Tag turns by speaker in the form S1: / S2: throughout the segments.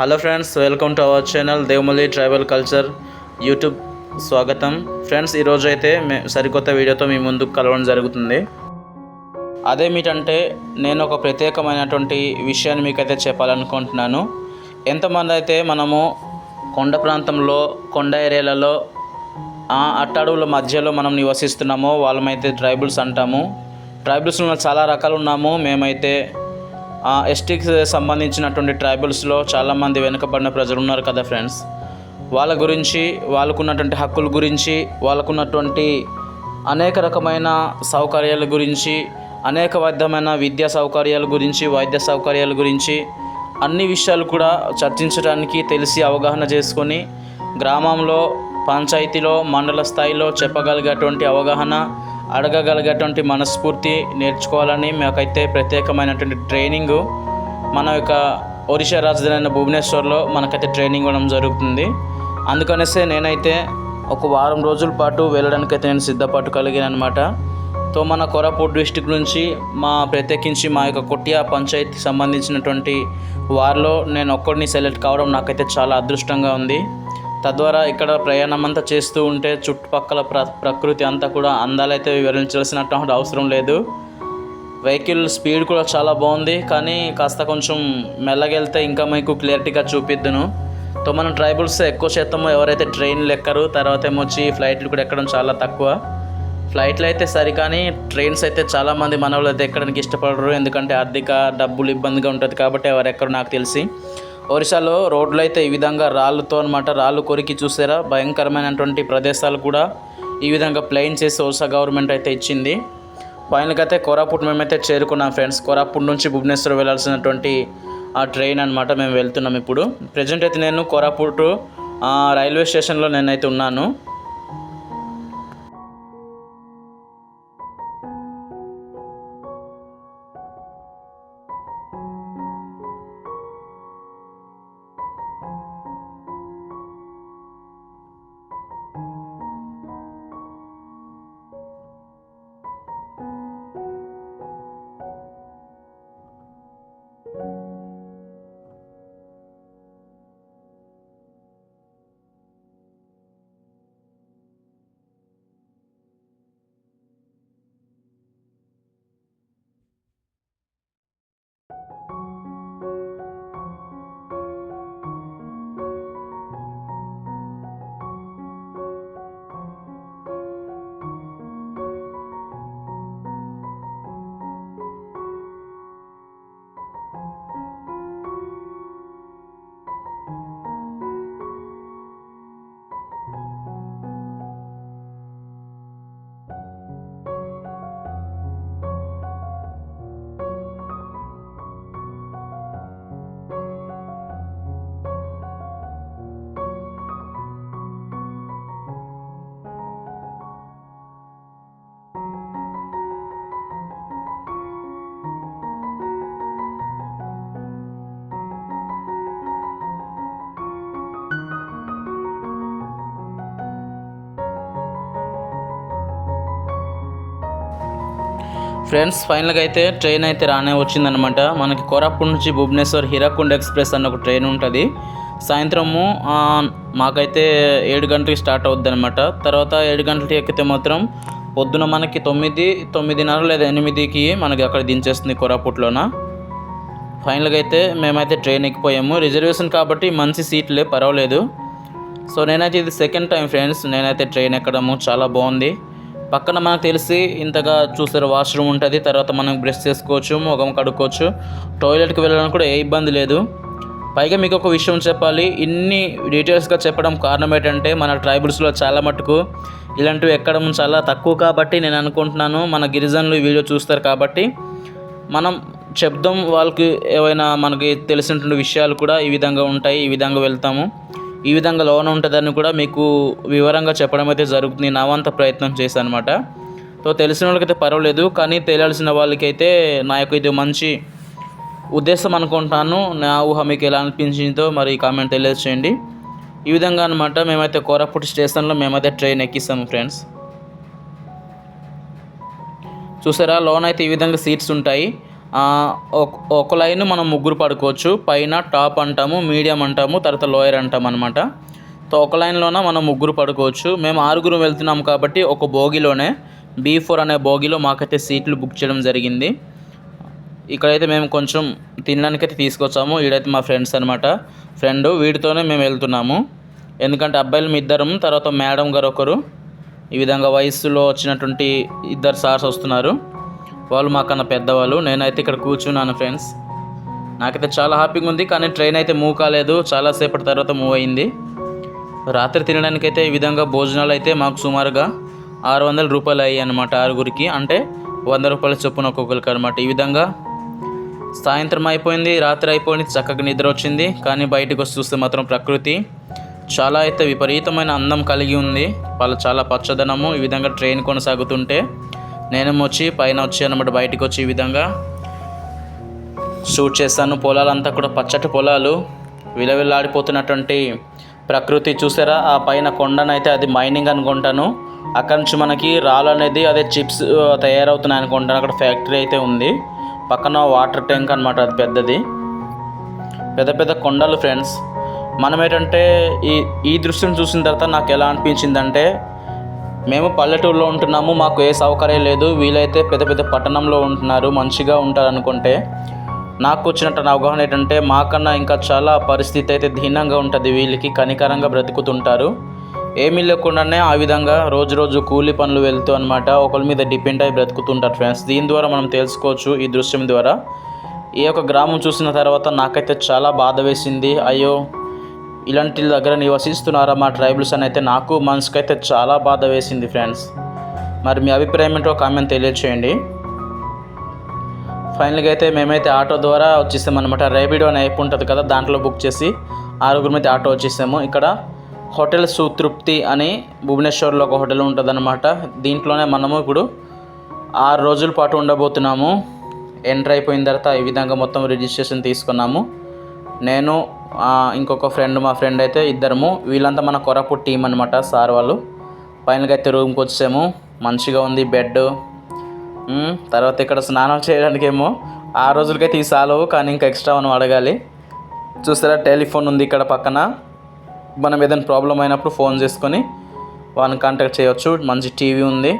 S1: Hello friends welcome to our channel Devumalli tribal culture YouTube స్వాగతం. Friends ఈరోజు అయితే మే సరికొత్త వీడియోతో మీ ముందుకు కలవడం జరుగుతుంది. అదేమిటంటే నేను ఒక ప్రత్యేకమైనటువంటి విషయాన్ని మీకైతే చెప్పాలనుకుంటున్నాను. ఎంతమంది అయితే మనము కొండ ప్రాంతంలో కొండ ఏరియాలలో ఆ అట్టడుగుల మధ్యలో మనం నివసిస్తున్నామో వాళ్ళమైతే ట్రైబుల్స్ అంటాము. ట్రైబుల్స్లో చాలా రకాలు ఉన్నాము. మేమైతే ఎస్టీకి సంబంధించినటువంటి ట్రైబల్స్లో చాలామంది వెనుకబడిన ప్రజలు ఉన్నారు కదా ఫ్రెండ్స్ వాళ్ళ గురించి వాళ్ళకున్నటువంటి హక్కుల గురించి వాళ్ళకున్నటువంటి అనేక రకమైన సౌకర్యాల గురించి అనేక విధమైన విద్యా సౌకర్యాల గురించి వైద్య సౌకర్యాల గురించి అన్ని విషయాలు కూడా చర్చించడానికి తెలిసి అవగాహన చేసుకొని గ్రామంలో పంచాయతీలో మండల స్థాయిలో చెప్పగలిగేటువంటి అవగాహన అడగగలిగేటువంటి మనస్ఫూర్తి నేర్చుకోవాలని మాకైతే ప్రత్యేకమైనటువంటి ట్రైనింగ్ మన యొక్క ఒరిషా రాజధాని అయిన భువనేశ్వర్లో మనకైతే ట్రైనింగ్ ఇవ్వడం జరుగుతుంది. అందుకనేసే నేనైతే ఒక వారం రోజుల పాటు వెళ్ళడానికి అయితే నేను సిద్ధపాటు కలిగాను అనమాట తో మన కోరాపూట్ డిస్టిక్ నుంచి మా ప్రత్యేకించి మా యొక్క కొట్టియా పంచాయతీకి సంబంధించినటువంటి వారిలో నేను ఒక్కడిని సెలెక్ట్ కావడం నాకైతే చాలా అదృష్టంగా ఉంది. తద్వారా ఇక్కడ ప్రయాణం అంతా చేస్తూ ఉంటే చుట్టుపక్కల ప్ర ప్రకృతి అంతా కూడా అందాలైతే వివరించాల్సినటువంటి అవసరం లేదు. వెహికల్ స్పీడ్ కూడా చాలా బాగుంది కానీ కాస్త కొంచెం మెల్లగెళ్తే ఇంకా మీకు క్లియరిటీగా చూపిద్దును. తో మనం ట్రైబుల్స్ ఎక్కువ శాతం ఎవరైతే ట్రైన్లు ఎక్కరు తర్వాత ఏమొచ్చి ఫ్లైట్లు కూడా ఎక్కడం చాలా తక్కువ. ఫ్లైట్లు అయితే సరి కానీ ట్రైన్స్ అయితే చాలామంది మన వాళ్ళు అయితే ఎక్కడానికి ఇష్టపడరు ఎందుకంటే ఆర్థిక డబ్బులు ఇబ్బందిగా ఉంటుంది కాబట్టి ఎవరెక్కరు నాకు తెలిసి. ఒరిస్సాలో రోడ్లు అయితే ఈ విధంగా రాళ్ళతో అనమాట రాళ్ళు కొరికి చూసారా భయంకరమైనటువంటి ప్రదేశాలు కూడా ఈ విధంగా ప్లెయిన్ చేసి ఒరిస్సా గవర్నమెంట్ అయితే ఇచ్చింది. ఫైనల్గా అయితే మేమైతే చేరుకున్నాం ఫ్రెండ్స్. కోరాపుట్ నుంచి భువనేశ్వర్ వెళ్ళాల్సినటువంటి ఆ ట్రైన్ అనమాట మేము వెళ్తున్నాం ఇప్పుడు. ప్రజెంట్ అయితే నేను కోరాపుట్ రైల్వే స్టేషన్లో నేనైతే ఉన్నాను. ఫ్రెండ్స్ ఫైనల్గా అయితే ట్రైన్ అయితే రానే వచ్చిందనమాట. మనకి కోరాపూర్ నుంచి భువనేశ్వర్ హీరాకుండ్ ఎక్స్ప్రెస్ అన్న ఒక ట్రైన్ ఉంటుంది. సాయంత్రము మాకైతే ఏడు గంటలకి స్టార్ట్ అవుద్ది అనమాట తర్వాత ఏడు గంటలకి ఎక్కితే మాత్రం పొద్దున మనకి తొమ్మిది తొమ్మిదిన్నర లేదా ఎనిమిదికి మనకి అక్కడ దించేస్తుంది కోరాపుట్లోన. ఫైనల్గా అయితే మేమైతే ట్రైన్ ఎక్కిపోయాము. రిజర్వేషన్ కాబట్టి మంచి సీట్లే పర్వాలేదు. సో నేనైతే ఇది సెకండ్ టైం ఫ్రెండ్స్ నేనైతే ట్రైన్ ఎక్కడము చాలా బాగుంది. పక్కన మనకు తెలిసి ఇంతగా చూసారు వాష్రూమ్ ఉంటుంది తర్వాత మనం బ్రష్ చేసుకోవచ్చు ముఖం కడుక్కోవచ్చు. టాయిలెట్కి వెళ్ళడానికి కూడా ఏ ఇబ్బంది లేదు. పైగా మీకు ఒక విషయం చెప్పాలి ఇన్ని డీటెయిల్స్గా చెప్పడం కారణం ఏంటంటే మన ట్రైబల్స్లో చాలా మటుకు ఇలాంటివి ఎక్కడం చాలా తక్కువ కాబట్టి నేను అనుకుంటున్నాను మన గిరిజనులు ఈ వీడియో చూస్తారు కాబట్టి. మనం చెప్దాం వాళ్ళకి ఏవైనా మనకి తెలిసినటువంటి విషయాలు కూడా ఈ విధంగా ఉంటాయి ఈ విధంగా వెళ్తాము. ఈ విధంగా లోన్ ఉంటుందని కూడా మీకు వివరంగా చెప్పడం అయితే జరుగుతుంది. నా వంత ప్రయత్నం చేశాను అనమాట సో తెలిసిన వాళ్ళకైతే పర్వాలేదు కానీ తెలియాల్సిన వాళ్ళకైతే నా యొక్క ఇది మంచి ఉద్దేశం అనుకుంటున్నాను నా ఊహ మీకు ఎలా అనిపించిందో మరి కామెంట్ తెలియజేయండి. ఈ విధంగా అనమాట మేమైతే కోరాపుట్ స్టేషన్లో మేమైతే ట్రైన్ ఎక్కిస్తాము ఫ్రెండ్స్. చూసారా? లోన్ అయితే ఈ విధంగా సీట్స్ ఉంటాయి. ఒక- ఒక లైన్ మనం ముగ్గురు పడుకోవచ్చు. పైన టాప్ అంటాము మీడియం అంటాము తర్వాత లోయర్ అంటాం అనమాట సో ఒక లైన్లోన మనం ముగ్గురు పడుకోవచ్చు. మేము ఆరుగురు వెళ్తున్నాం కాబట్టి ఒక భోగిలోనే బీ ఫోర్ అనే భోగిలో మాకైతే సీట్లు బుక్ చేయడం జరిగింది. ఇక్కడైతే మేము కొంచెం తినడానికైతే తీసుకొచ్చాము. వీడైతే మా ఫ్రెండ్స్ అనమాట ఫ్రెండ్ వీడితోనే మేము వెళ్తున్నాము. ఎందుకంటే అబ్బాయిలు మీ ఇద్దరం తర్వాత మేడం గారు ఒకరు. ఈ విధంగా వయసులో వచ్చినటువంటి ఇద్దరు సార్స్ వస్తున్నారు. వాళ్ళు మాకన్నా పెద్దవాళ్ళు. నేనైతే ఇక్కడ కూర్చున్నాను ఫ్రెండ్స్ నాకైతే చాలా హ్యాపీగా ఉంది కానీ ట్రైన్ అయితే మూవ్ కాలేదు. చాలాసేపటి తర్వాత మూవ్ అయింది. రాత్రి తినడానికి అయితే ఈ విధంగా భోజనాలు అయితే మాకు సుమారుగా ఆరు వందల రూపాయలు అయ్యాయి అనమాట ఆరుగురికి. అంటే వంద రూపాయల చొప్పున ఒక్కొక్కరికి అనమాట ఈ విధంగా సాయంత్రం అయిపోయింది రాత్రి అయిపోయింది చక్కగా నిద్ర వచ్చింది. కానీ బయటకు వచ్చి చూస్తే మాత్రం ప్రకృతి చాలా అయితే విపరీతమైన అందం కలిగి ఉంది. వాళ్ళ చాలా పచ్చదనము ఈ విధంగా ట్రైన్ కొనసాగుతుంటే నేను వచ్చి పైన వచ్చి అనమాట బయటకు వచ్చి ఈ విధంగా షూట్ చేస్తాను. పొలాలంతా కూడా పచ్చటి పొలాలు. విలవిల్లాడిపోతున్నటువంటి ప్రకృతి చూసారా? ఆ పైన కొండనైతే అది మైనింగ్ అనుకుంటాను అక్కడ నుంచి మనకి రాళ్ళు అనేది అదే చిప్స్ తయారవుతున్నాయి అనుకుంటాను. అక్కడ ఫ్యాక్టరీ అయితే ఉంది. పక్కన వాటర్ ట్యాంక్ అనమాట అది పెద్దది. పెద్ద పెద్ద కొండలు ఫ్రెండ్స్. మనం ఏంటంటే ఈ ఈ దృశ్యం చూసిన తర్వాత నాకు ఎలా అనిపించిందంటే మేము పల్లెటూరులో ఉంటున్నాము మాకు ఏ సౌకర్యం లేదు వీలైతే పెద్ద పెద్ద పట్టణంలో ఉంటున్నారు మంచిగా ఉంటారు అనుకుంటే నాకు వచ్చినట్టు అవగాహన ఏంటంటే మాకన్నా ఇంకా చాలా పరిస్థితి అయితే దీనంగా ఉంటుంది వీళ్ళకి కనికరంగా బ్రతుకుతుంటారు. ఏమీ లేకుండానే ఆ విధంగా రోజు రోజు కూలి పనులు వెళ్తూ అనమాట ఒకరి మీద డిపెండ్ అయి బ్రతుకుతుంటారు ఫ్రెండ్స్. దీని ద్వారా మనం తెలుసుకోవచ్చు ఈ దృశ్యం ద్వారా. ఈ యొక్క గ్రామం చూసిన తర్వాత నాకైతే చాలా బాధ వేసింది అయ్యో ఇలాంటి దగ్గర నివసిస్తున్నారా మా ట్రైబల్స్ అని అయితే నాకు మనసుకైతే చాలా బాధ వేసింది ఫ్రెండ్స్. మరి మీ అభిప్రాయం ఏంటో కామెంట్ తెలియచేయండి. ఫైనల్గా అయితే మేమైతే ఆటో ద్వారా వచ్చేసాం అనమాట రేపిడో అనే యాప్ ఉంటుంది కదా దాంట్లో బుక్ చేసి ఆరుగురు అయితే ఆటో వచ్చేసాము. ఇక్కడ హోటల్ సుతృప్తి అని భువనేశ్వర్లో ఒక హోటల్ ఉంటుందన్నమాట. దీంట్లోనే మనము ఇప్పుడు ఆరు రోజుల పాటు ఉండబోతున్నాము. ఎంటర్ అయిపోయిన తర్వాత ఈ విధంగా మొత్తం రిజిస్ట్రేషన్ తీసుకున్నాము. నేను ఇంకొక ఫ్రెండ్ మా ఫ్రెండ్ అయితే ఇద్దరము. వీళ్ళంతా మన కొరపు టీం అనమాట సార్ వాళ్ళు. ఫైనల్గా అయితే రూమ్కి వచ్చాము. మంచిగా ఉంది బెడ్ తర్వాత ఇక్కడ స్నానం చేయడానికి ఏమో ఆ రోజులకైతే ఈ సాలవు కానీ ఇంకా ఎక్స్ట్రా మనం అడగాలి. చూస్తారా టెలిఫోన్ ఉంది ఇక్కడ పక్కన. మనం ఏదైనా ప్రాబ్లం అయినప్పుడు ఫోన్ చేసుకొని వాళ్ళని కాంటాక్ట్ చేయవచ్చు మంచి టీవీ ఉంది.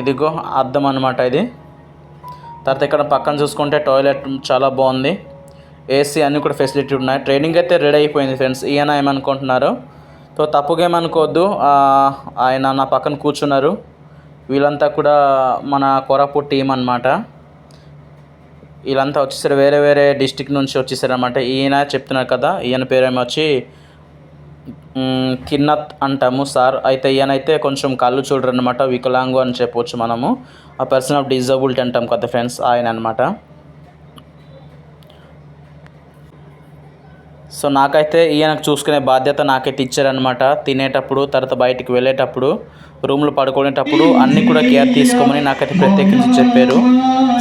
S1: ఇదిగో అద్దం అనమాట ఇది. తర్వాత ఇక్కడ పక్కన చూసుకుంటే టాయిలెట్ చాలా బాగుంది. ఏసీ అన్నీ కూడా ఫెసిలిటీ ఉన్నాయి. ట్రైనింగ్ అయితే రెడీ అయిపోయింది ఫ్రెండ్స్ ఈయన ఏమనుకుంటున్నారు? సో తప్పుగా ఏమనుకోవద్దు. ఆయన నా పక్కన కూర్చున్నారు. వీళ్ళంతా కూడా మన కొరాపూర్ టీం అనమాట వీళ్ళంతా వచ్చేసారు. వేరే వేరే డిస్టిక్ నుంచి వచ్చేసారు అనమాట ఈయన చెప్తున్నారు కదా ఈయన పేరు ఏమో వచ్చి కిన్నత్ అంటాము సార్. అయితే ఈయనైతే కొంచెం కళ్ళు చూడరు అనమాట వికలాంగు అని చెప్పవచ్చు మనము. ఆ పర్సన్ ఆఫ్ డిజబిలిటీ అంటాం కదా ఫ్రెండ్స్ ఆయన అనమాట సో నాకైతే ఈయనకు చూసుకునే బాధ్యత నాకైతే ఇచ్చారనమాట తినేటప్పుడు తర్వాత బయటికి వెళ్ళేటప్పుడు రూమ్లో పడుకునేటప్పుడు అన్నీ కూడా కేర్ తీసుకోమని నాకైతే ప్రత్యేకించి చెప్పారు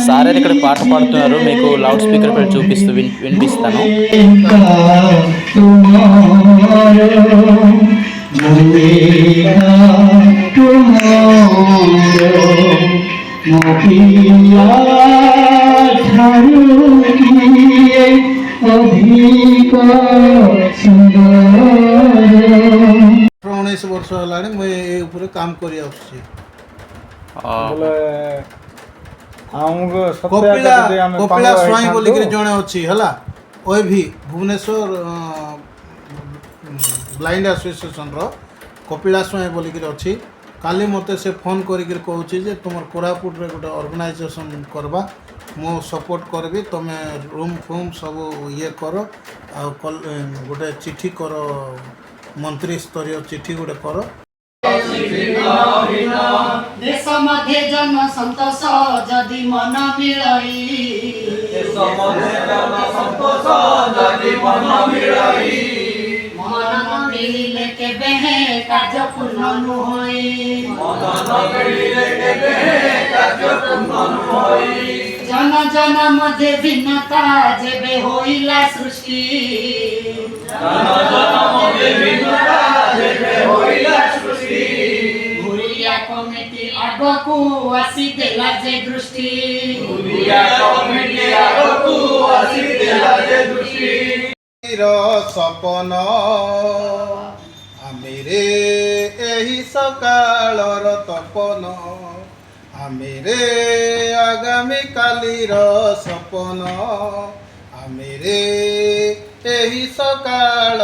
S1: సార్ అయితే ఇక్కడ పాట పాడుతున్నారు మీకు లౌడ్ స్పీకర్ పెట్టి చూపిస్తూ విన్ వినిపిస్తాను
S2: tumharo ଉଣେଇଶ ବର୍ଷ ହେଲାଣି ମୁଁ ଏ ଉପରେ କାମ କରି ଆସୁଛି
S3: ବୋଲେ ଆମକୁ ସତ୍ୟ
S2: କପିଳା
S3: ଯଦି ଆମେ
S2: କପିଳା
S3: ପାଗଳ
S2: ସ୍ୱାଇଁ ବୋଲିକିରି
S3: ହେଇଥାନ୍ତୁ,
S2: ଜଣେ ଅଛି ହେଲା ଓଏଭି ଭୁବନେଶ୍ୱର ବ୍ଲାଇଣ୍ଡ ଆସୋସିଏସନ୍ର କପିଳା ସ୍ୱାଇଁ ବୋଲିକିରି ଅଛି କାଲି ମୋତେ ସେ ଫୋନ୍ କରିକିରି କହୁଛି ଯେ ତୁମର କୋରାପୁଟରେ ଗୋଟେ ଅର୍ଗାନାଇଜେସନ୍ କରବା ମୁଁ ସପୋର୍ଟ କରିବି ତୁମେ ରୁମ୍ ଫୁମ୍ ସବୁ ଇଏ କର ଆଉ କଲ୍- ଗୋଟେ ଚିଠି କର ମନ୍ତ୍ରୀ ସ୍ତରୀୟ ଚିଠି ଗୋଟେ କର
S4: ଦେଶ ମଧ୍ୟ ଜନ ସନ୍ତୋଷ ଯଦି ମନ ମିଳଇ ମନ ନ ମିଳିଲେ କେବେ ହେ କାର୍ଯ୍ୟ ପୂର୍ଣ୍ଣ ନୁହଇ ଜନ ଜନ ମଧ୍ୟ ଭିନ୍ନତା ଯେବେ ହୋଇଲା ସୃଷ୍ଟି ଘୁରିଆ କମିଟି ଆଗକୁ ଆସିଦେଲା ଯେ ଦୃଷ୍ଟି
S2: ର ସପନ ଆମେରେ ଏହି ସକାଳର ତପନ ଆମେରେ ଆଗାମୀ କାଲିର ସପନ ଆମେରେ ଏହି ସକାଳ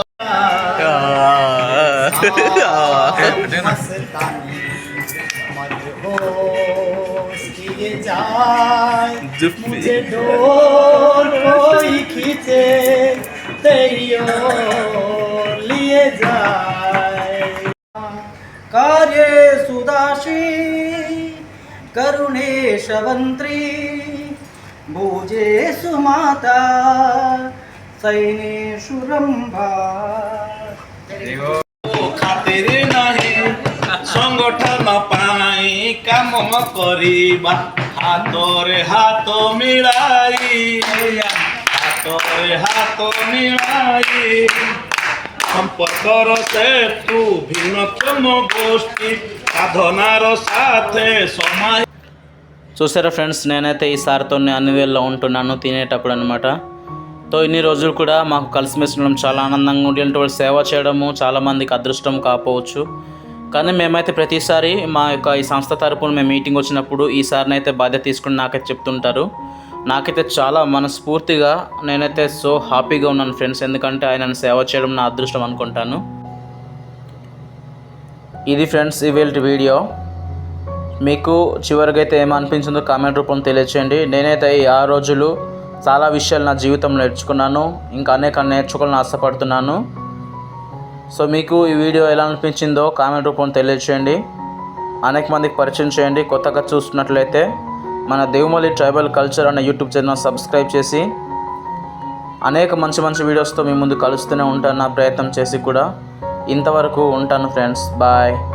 S3: मुझे डोर कोई खींचे तेरी ओर लिए जाए कार्य सुदाशी ಕರುಣೇಶವಂತ್ರಿ ಭುಜೆ ಸುಮಾತ ಸೈನೇಶು ರಂಭಾ
S5: খাতির নাহি সংগঠন পাই কাম করিবা হাতরে হাত মিলাই হাতরে হাত মিলাই সম্পর্কর সেতু ভিন্নক্ষম গোষ্ঠী সাধনার সাথে সমাজ
S1: చూసారా ఫ్రెండ్స్ నేనైతే ఈ సార్తో అన్ని వేళ్ళలో ఉంటున్నాను తినేటప్పుడు అనమాట తో ఇన్ని రోజులు కూడా మాకు కలిసిమెలిసి ఉండడం చాలా ఆనందంగా ఉండి వాళ్ళు సేవ చేయడము చాలామందికి అదృష్టం కాకపోవచ్చు. కానీ మేమైతే ప్రతిసారి మా యొక్క ఈ సంస్థ తరపున మేము మీటింగ్ వచ్చినప్పుడు ఈ బాధ్యత తీసుకుని నాకైతే చెప్తుంటారు. నాకైతే చాలా మనస్ఫూర్తిగా నేనైతే సో హ్యాపీగా ఉన్నాను ఫ్రెండ్స్. ఎందుకంటే ఆయనను సేవ చేయడం నా అదృష్టం అనుకుంటాను. ఇది ఫ్రెండ్స్ ఇవేళ వీడియో. మీకు చివరికైతే అయితే ఏమనిపించిందో కామెంట్ రూపంలో తెలియచేయండి. నేనైతే ఈ ఆ రోజులు చాలా విషయాలు నా జీవితంలో నేర్చుకున్నాను. ఇంకా అనేక నేర్చుకోవాలని ఆశపడుతున్నాను. సో మీకు ఈ వీడియో ఎలా అనిపించిందో కామెంట్ రూపంలో తెలియచేయండి. అనేక మందికి పరిచయం చేయండి. కొత్తగా చూస్తున్నట్లయితే మన దేవుమల్లి ట్రైబల్ కల్చర్ అనే యూట్యూబ్ ఛానల్ సబ్స్క్రైబ్ చేసి అనేక మంచి మంచి వీడియోస్తో మీ ముందు కలుస్తూనే ఉంటాను. నా ప్రయత్నం చేసి కూడా ఇంతవరకు ఉంటాను ఫ్రెండ్స్. బాయ్.